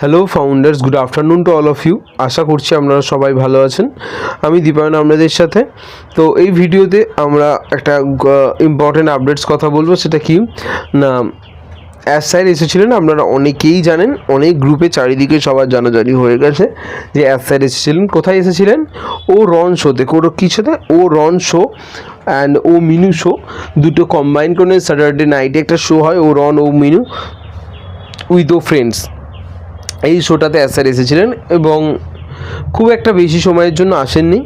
Hello founders good afternoon to all of you আশা করছি আপনারা সবাই ভালো আছেন। আমি দীপায়ন আপনাদের সাথে। তো এই ভিডিওতে আমরা একটা ইম্পর্টেন্ট আপডেটস কথা বলব। সেটা কি? না অ্যাজ স্যার এসেছিলেন, আপনারা অনেকেই জানেন, অনেক গ্রুপে চারিদিকে সবার জানাজানি হয়ে গেছে যে অ্যাজ স্যার এসেছিলেন। কোথায় এসেছিলেন? ও রন শোতে কোনো কিছুতে ও রন শো অ্যান্ড ও মিনু শো দুটো কম্বাইন করে স্যাটারডে নাইটে একটা শো হয়, ও রন, ও মিনু উইথ ও ফ্রেন্ডস এই শোটাতে অ্যাসার এসেছিলেন এবং খুব একটা বেশি সময়ের জন্য আসেননি।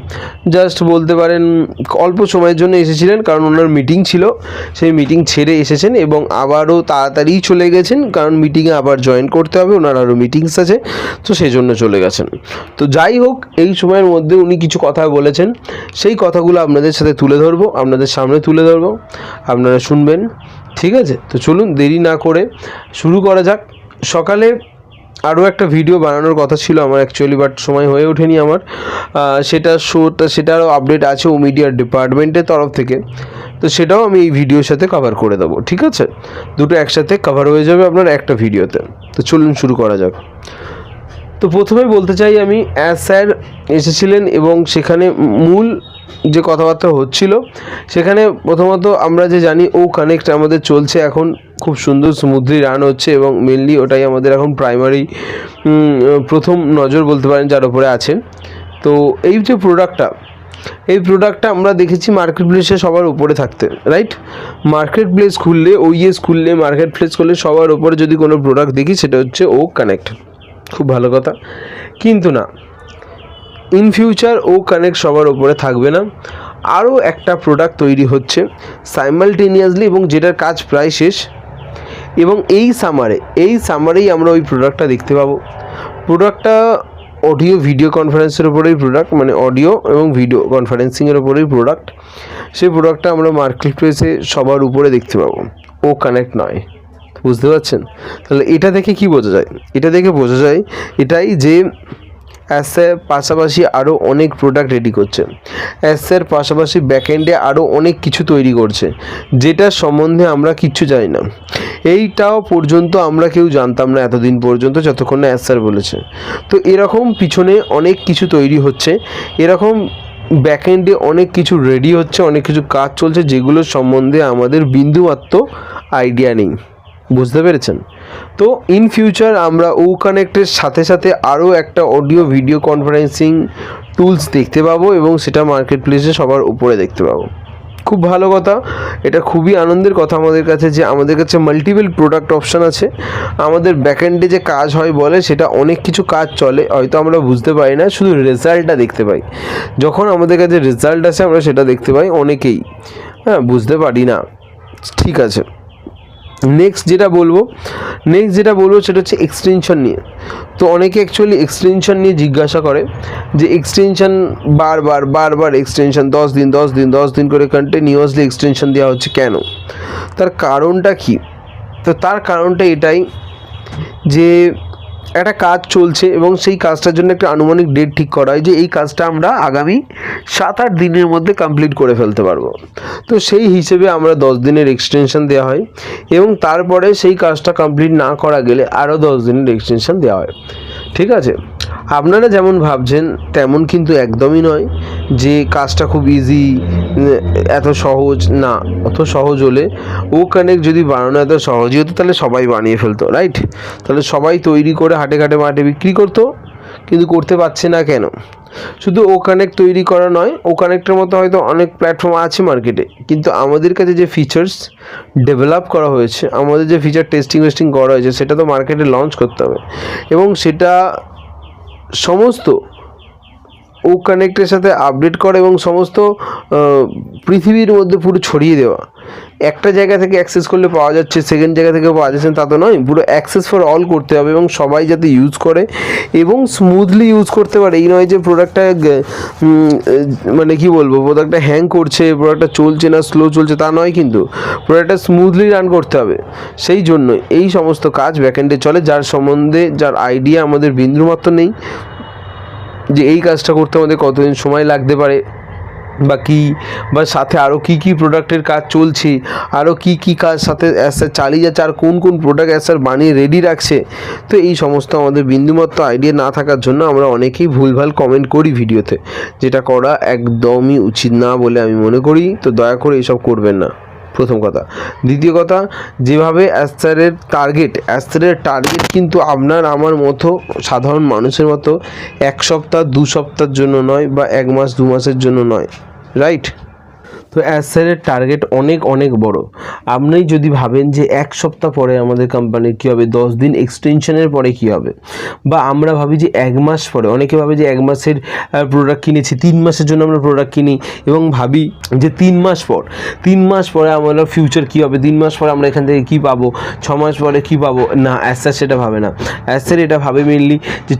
জাস্ট বলতে পারেন, অল্প সময়ের জন্য এসেছিলেন কারণ ওনার মিটিং ছিল। সেই মিটিং ছেড়ে এসেছেন এবং আবারও তাড়াতাড়ি চলে গেছেন কারণ মিটিংয়ে আবার জয়েন করতে হবে, ওনার আরও মিটিংস আছে। তো সেই জন্য চলে গেছেন। তো যাই হোক, এই সময়ের মধ্যে উনি কিছু কথা বলেছেন। সেই কথাগুলো আপনাদের সাথে তুলে ধরবো, আপনাদের সামনে তুলে ধরবো। আপনারা শুনবেন, ঠিক আছে? তো চলুন, দেরি না করে শুরু করা যাক। সকালে আরও একটা ভিডিও বানানোর কথা ছিল আমার অ্যাকচুয়ালি বাট সময় হয়ে ওঠেনি আমার। সেটা শোটা সেটারও আপডেট আছে ও মিডিয়ার ডিপার্টমেন্টের তরফ থেকে। তো সেটাও আমি এই ভিডিওর সাথে কভার করে দেবো, ঠিক আছে? দুটো একসাথে কভার হয়ে যাবে আপনার একটা ভিডিওতে তো। চলুন শুরু করা যাক। তো প্রথমে বলতে চাই আমি অ্যাজ স্যার এসেছিলেন এবং সেখানে মূল যে কথাবার্তা হচ্ছিল, সেখানে প্রথমত আমরা যে জানি ও কানেক্ট আমাদের চলছে এখন খুব সুন্দর স্মুথলি রান হচ্ছে এবং মেনলি ওটাই আমাদের এখন প্রাইমারি প্রথম নজর বলতে পারেন যার উপরে আছে তো এই যে প্রোডাক্টটা এই প্রোডাক্টটা আমরা দেখেছি মার্কেট প্লেসে সবার উপরে থাকতে রাইট মার্কেট প্লেস খুললে ওইএস খুললে মার্কেট প্লেস খুললে সবার উপরে যদি কোনো প্রোডাক্ট দেখি, সেটা হচ্ছে ও কানেক্ট খুব ভালো কথা। কিন্তু না ইন ফিউচার ও কানেক্ট সবার ওপরে থাকবে না। আরও একটা প্রোডাক্ট তৈরি হচ্ছে সাইমালটেনিয়াসলি এবং যেটার কাজ প্রায় শেষ। এবং এই সামারে এই সামারেই আমরা ওই প্রোডাক্টটা দেখতে পাবো। প্রোডাক্টটা অডিও ভিডিও কনফারেন্সের উপরেই প্রোডাক্ট মানে অডিও এবং ভিডিও কনফারেন্সিংয়ের উপরেই প্রোডাক্ট সেই প্রোডাক্টটা আমরা মার্কেট প্লেসে সবার উপরে দেখতে পাবো। ও কানেক্ট নয়। বুঝতে পারছেন? তাহলে এটা দেখে কি বোঝা যায়? এটা দেখে বোঝা যায়, এটাই যে অ্যাসের পাশাপাশি আরও অনেক প্রোডাক্ট রেডি করছে। অ্যাসের পাশাপাশি ব্যাকএন্ডে আরও অনেক কিছু তৈরি করছে, যেটা সম্বন্ধে আমরা কিচ্ছু জানি না। এইটাও পর্যন্ত আমরা কেউ জানতাম না এতদিন পর্যন্ত, যতক্ষণ না অ্যাসার বলেছে। তো এরকম পিছনে অনেক কিছু তৈরি হচ্ছে, এরকম ব্যাকএন্ডে অনেক কিছু রেডি হচ্ছে, অনেক কিছু কাজ চলছে যেগুলোর সম্বন্ধে আমাদের বিন্দুমাত্র আইডিয়া নেই। বুঝতে পেরেছেন? তো ইন ফিউচার আমরা ও কানেক্টের সাথে সাথে আরও একটা অডিও ভিডিও কনফারেন্সিং টুলস দেখতে পাবো এবং সেটা মার্কেট প্লেসে সবার উপরে দেখতে পাবো। খুব ভালো কথা। এটা খুবই আনন্দের কথা আমাদের কাছে যে আমাদের কাছে মাল্টিপল প্রোডাক্ট অপশান আছে। আমাদের ব্যাকএন্ডে যে কাজ হয় বলে সেটা অনেক কিছু কাজ চলে, হয়তো আমরা বুঝতে পারি না, শুধু রেজাল্টটা দেখতে পাই। যখন আমাদের কাছে রেজাল্ট আসে, আমরা সেটা দেখতে পাই অনেকেই। হ্যাঁ বুঝতে পারি না। ঠিক আছে। নেক্সট যেটা বলব নেক্সট যেটা বলব সেটা হচ্ছে এক্সটেনশন নিয়ে। তো অনেকে অ্যাকচুয়ালি এক্সটেনশন নিয়ে জিজ্ঞাসা করে যে এক্সটেনশন বারবার বারবার এক্সটেনশন দশ দিন দশ দিন দশ দিন করে কন্টিনিউয়াসলি এক্সটেনশন দেওয়া হচ্ছে কেন? তার কারণটা কি? তো তার কারণটা এটাই যে একটা কাজ চলছে এবং সেই কাজটার জন্য একটা আনুমানিক ডেট ঠিক করা হয় যে এই কাজটা আমরা আগামী সাত আট দিনের মধ্যে কমপ্লিট করে ফেলতে পারব। তো সেই হিসেবে আমরা দশ দিনের এক্সটেনশন দেওয়া হয় এবং তারপরে সেই কাজটা কমপ্লিট না করা গেলে আরও দশ দিনের এক্সটেনশন দেওয়া হয়। ঠিক আছে? আপনারা যেমন ভাবছেন, তেমন কিন্তু একদমই নয় যে কাজটা খুব ইজি এত সহজ, না, অত সহজ হলে ও কানেক্ট যদি বানানো এত সহজই হতো, তাহলে সবাই বানিয়ে ফেলতো রাইট তাহলে সবাই তৈরি করে হাটে ঘাটে মাঠে বিক্রি করতো, কিন্তু করতে পারছে না কেন? শুধু ও কানেক্ট তৈরি করা নয়, ও কানেক্টের মতো হয়তো অনেক প্ল্যাটফর্ম আছে মার্কেটে কিন্তু আমাদের কাছে যে ফিচার্স ডেভেলপ করা হয়েছে, আমাদের যে ফিচার টেস্টিং ওয়েস্টিং করা হয়েছে, সেটা তো মার্কেটে লঞ্চ করতে হবে। এবং সেটা সমস্ত ও কানেক্টের সাথে আপডেট করা এবং সমস্ত পৃথিবীর মধ্যে পুরো ছড়িয়ে দেওয়া। একটা জায়গা থেকে অ্যাক্সেস করলে পাওয়া যাচ্ছে সেকেন্ড জায়গা থেকে পাওয়া যাচ্ছে, তা তো নয়। পুরো অ্যাক্সেস ফর অল করতে হবে এবং সবাই যাতে ইউজ করে এবং স্মুথলি ইউজ করতে পারে। এই নয় যে প্রোডাক্টটা মানে কি বলব প্রোডাক্টটা হ্যাং করছে প্রোডাক্টটা চলছে না স্লো চলছে, তা নয় কিন্তু প্রোডাক্টটা স্মুথলি রান করতে হবে। সেই জন্য এই সমস্ত কাজ ব্যাকএন্ডে চলে, যার সম্বন্ধে, যার আইডিয়া আমাদের বিন্দুমাত্র নেই যে এই কাজটা করতে আমাদের কতদিন সময় লাগতে পারে। বা কী, বা সাথে আরও কী কী প্রোডাক্টের কাজ চলছে আরও কী কী কাজ সাথে অ্যাসার চালিয়ে যাচ্ছে আর কোন কোন প্রোডাক্ট অ্যাসার বানিয়ে রেডি রাখছে, তো এই সমস্ত আমাদের বিন্দুমাত্র আইডিয়া না থাকার জন্য আমরা অনেকেই ভুলভাল কমেন্ট করি ভিডিওতে, যেটা করা একদমই উচিত না বলে আমি মনে করি, তো দয়া করে এইসব করবেন না। প্রথম কথা। দ্বিতীয় কথা, যেভাবে অ্যাস্টারের টার্গেট অ্যাস্টারের টার্গেট কিন্তু আপনার, আমার মতো সাধারণ মানুষের মতো এক সপ্তাহ, দু সপ্তাহের জন্য নয় বা এক মাস, দু মাসের জন্য নয়। রাইট তো অ্যাসারের টার্গেট অনেক অনেক বড়। আপনি যদি ভাবেন যে এক সপ্তাহ পরে আমাদের কোম্পানির কী হবে, দশ দিন এক্সটেনশনের পরে কী হবে, বা আমরা ভাবি যে এক মাস পরে, অনেকে ভাবে যে এক মাসের প্রোডাক্ট কিনেছি, তিন মাসের জন্য আমরা প্রোডাক্ট কিনি, এবং ভাবি যে তিন মাস পর, তিন মাস পরে আমরা ফিউচার কী হবে, তিন মাস পরে আমরা এখান থেকে কী পাবো, ছ মাস পরে কী পাবো, না, অ্যাসার সেটা ভাবে না। অ্যাসার এটা ভাবে মেনলি যে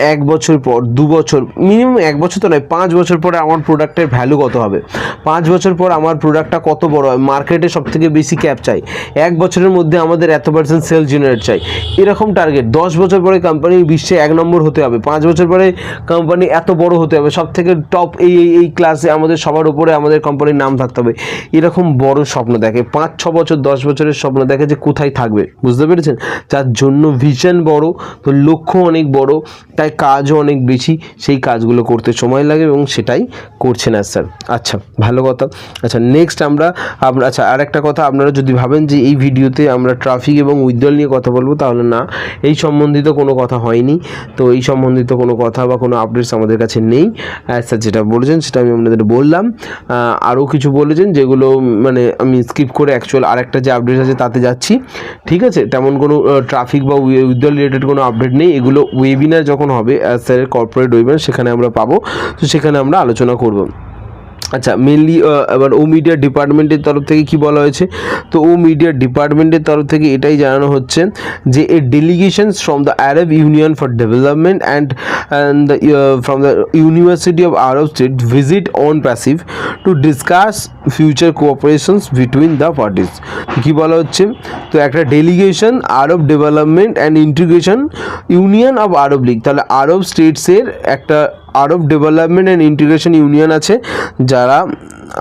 এক বছর পর, দু বছর মিনিমাম এক বছর তো নয়, পাঁচ বছর পরে আমার প্রোডাক্টের ভ্যালু কত হবে? পাঁচ বছর পর আমার প্রোডাক্টটা কত বড় হয়? মার্কেটে সব থেকে বেশি ক্যাপ চাই। এক বছরের মধ্যে আমাদের এত পার্সেন্ট সেল জেনারেট চাই। এরকম টার্গেট দশ বছর পরে কোম্পানি বিশ্বে এক নম্বর হতে হবে। পাঁচ বছর পরে কোম্পানি এত বড় হতে হবে। সব থেকে টপ এই এই এই ক্লাসে আমাদের সবার উপরে আমাদের কোম্পানির নাম থাকতে হবে। এরকম বড় স্বপ্ন দেখে, পাঁচ, ছ বছর, দশ বছরের স্বপ্ন দেখে যে কোথায় থাকবে? বুঝতে পেরেছেন? যার জন্য ভিশন বড়, তো লক্ষ্য অনেক বড়। তাই কাজও অনেক বেশি, সেই কাজগুলো করতে সময় লাগে এবং সেটাই করছেন আর স্যার। আচ্ছা ভালো কথা। আচ্ছা নেক্সট আমরা আমরা আচ্ছা আর একটা কথা, আপনারা যদি ভাবেন যে এই ভিডিওতে আমরা ট্রাফিক এবং উইথড্রল নিয়ে কথা বলব, তাহলে না, এই সম্বন্ধিত কোনো কথা হয়নি। তো এই সম্বন্ধিত কোনো কথা বা কোনো আপডেটস আমাদের কাছে নেই। স্যার যেটা বলেছেন, সেটা আমি আপনাদের বললাম। আরও কিছু বলেছেন যেগুলো মানে আমি স্কিপ করে অ্যাকচুয়াল আরেকটা যে আপডেট আছে, তাতে যাচ্ছি। ঠিক আছে? তেমন কোনো ট্রাফিক বা উইথড্রল রিলেটেড কোনো আপডেট নেই। এগুলো ওয়েবিনার যখন হবে স্যারের কর্পোরেট ওয়েবিনার সেখানে আমরা পাবো। তো সেখানে আমরা আলোচনা করব। আচ্ছা মেনলি এবার ও মিডিয়া ডিপার্টমেন্টের তরফ থেকে কি বলা হয়েছে? তো ও মিডিয়া ডিপার্টমেন্টের তরফ থেকে এটাই জানানো হচ্ছে যে a delegations from the Arab union for development and and from the university of Arab state visit on passive to discuss future cooperations between the parties কী বলা হচ্ছে? তো একটা delegation Arab development and integration union of Arab League তাহলে Arab স্টেটসের একটা Arab development and integration union আছে, যারা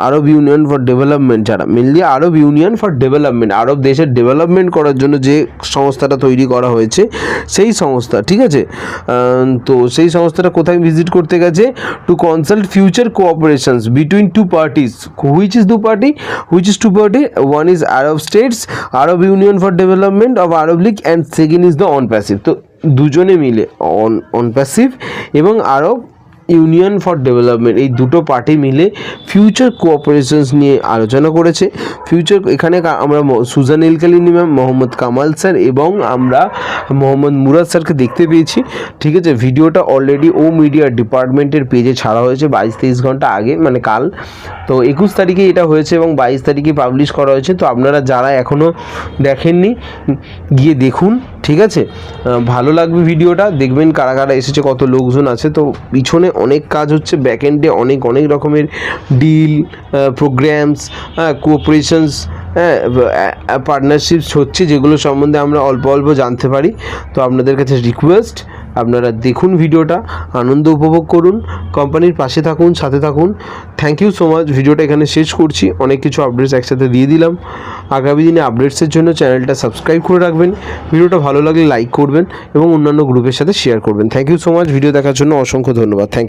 Arab union for development যারা mainly Arab union for development Arab দেশের ডেভেলপমেন্ট করার জন্য যে সংস্থাটা তৈরি করা হয়েছে, সেই সংস্থা, ঠিক আছে? তো সেই সংস্থাটা কোথায় ভিজিট করতে গেছে? To consult future cooperations between two parties which is two party which is two party one is Arab states Arab union for development of Arab League and second is the on passive তো দুজনে মিলে on অনপ্যাসিভ এবং আরব union for development, এই দুটো party মিলে future কোঅপারেশনস নিয়ে আলোচনা করেছে। ফিউচার এখানে আমরা সুজান ইলকালিনী ম্যাম মোহাম্মদ কামাল স্যার এবং আমরা মোহাম্মদ মুরাদ স্যারকে দেখতে পেয়েছি। ঠিক আছে, ভিডিওটা অলরেডি ও মিডিয়া ডিপার্টমেন্টের পেজে ছাড়া হয়েছে বাইশ তেইশ ঘণ্টা আগে মানে কাল। তো একুশ তারিখে এটা হয়েছে এবং বাইশ তারিখে পাবলিশ করা হয়েছে। তো আপনারা যারা এখনও দেখেননি, গিয়ে দেখুন, ঠিক আছে? ভালো লাগবে ভিডিওটা। দেখবেন কারা কারা এসেছে, কত লোকজন আছে। তো পিছনে অনেক কাজ হচ্ছে ব্যাকএন্ডে অনেক অনেক রকমের ডিল প্রোগ্রামস হ্যাঁ কোঅপারেশনস হ্যাঁ পার্টনারশিপস হচ্ছে যেগুলো সম্বন্ধে আমরা অল্প অল্প জানতে পারি। তো আপনাদের কাছে রিকোয়েস্ট আপনারা দেখুন ভিডিওটা, আনন্দ উপভোগ করুন কোম্পানির পাশে থাকুন, সাথে থাকুন। থ্যাংক ইউ সো মাচ ভিডিওটা এখানে শেষ করছি। অনেক কিছু আপডেটস একসাথে দিয়ে দিলাম। আগামী দিনে আপডেটসের জন্য চ্যানেলটা সাবস্ক্রাইব করে রাখবেন। ভিডিওটা ভালো লাগলে লাইক করবেন এবং অন্যান্য গ্রুপের সাথে শেয়ার করবেন। Thank you so much video দেখার জন্য অসংখ্য ধন্যবাদ। Thank you